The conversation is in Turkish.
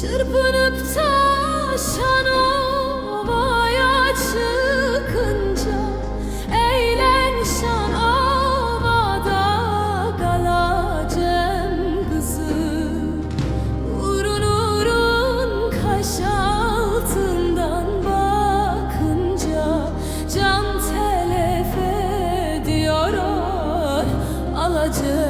Çırpınıp taşan ovaya çıkınca Eğlen şan ovada kalacağım kızım. Urun urun kaş altından bakınca Can telef ediyor ah, alacağım